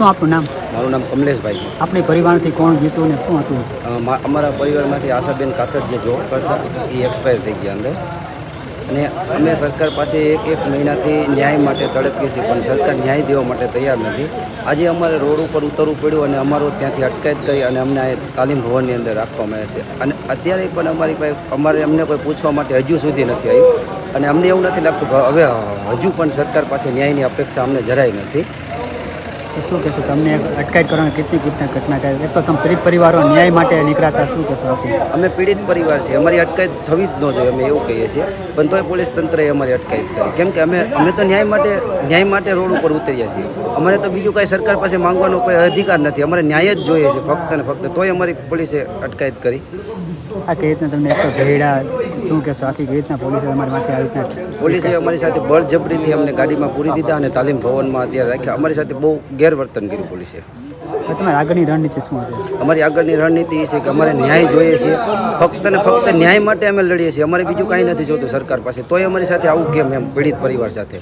શું આપનું નામ? મારું નામ કમલેશભાઈ. આપણી પરિવારથી કોણ જીતું અને શું હતું? અમારા પરિવારમાંથી આશાબેન કાથડ જે જોબ કરતા એ એક્સપાયર થઈ ગયા અંદર. અને અમે સરકાર પાસે એક એક મહિનાથી ન્યાય માટે તડપીએ છીએ પણ સરકાર ન્યાય દેવા માટે તૈયાર નથી. આજે અમારે રોડ ઉપર ઉતરવું પડ્યું અને અમારો ત્યાંથી અટકાયત કરી અને અમને આ તાલીમ ભવનની અંદર રાખવામાં આવે છે. અને અત્યારે પણ અમારી પાસે અમારે અમને કોઈ પૂછવા માટે હજુ સુધી નથી આવ્યું. અને અમને એવું નથી લાગતું કે હવે હજુ પણ સરકાર પાસે ન્યાયની અપેક્ષા અમને જરાય નથી. તો શું કહેશો? તમને અટકાયત કરવાની કેટલી ઘટના ઘટના થાય એક તો તમે પીડિત પરિવારો ન્યાય માટે નીકળાતા શું કહેશો અમે પીડિત પરિવાર છે અમારી અટકાયત થવી જ ન જોઈએ અમે એવું કહીએ છીએ. પણ તોય પોલીસ તંત્રએ અમારી અટકાયત કરી. કેમ કે અમે અમે તો ન્યાય માટે ન્યાય માટે રોડ ઉપર ઉતર્યા છીએ. અમારે તો બીજું કાંઈ સરકાર પાસે માંગવાનો કોઈ અધિકાર નથી. અમારે ન્યાય જ જોઈએ છે ફક્ત ને ફક્ત. તોય અમારી પોલીસે અટકાયત કરી. આ કઈ રીતના તમને એક તો ઘેડા શું કહેશો? આખી રીતના પોલીસે અમારી માથે આવી રીતના પોલીસે અમારી સાથે બળજબરીથી અમને ગાડીમાં પૂરી દીધા અને તાલીમ ભવનમાં અત્યારે રાખ્યા. અમારી સાથે બહુ ગેરવર્તન કર્યું પોલીસે. તમારી આગળની રણનીતિ શું હશે? અમારી આગળની રણનીતિ એ છે કે અમારે ન્યાય જોઈએ છે ફક્ત ને ફક્ત ન્યાય માટે અમે લડીએ છીએ. અમારે બીજું કાંઈ નથી જોતું સરકાર પાસે. તોય અમારી સાથે આવું કેમ એમ? પીડિત પરિવાર સાથે.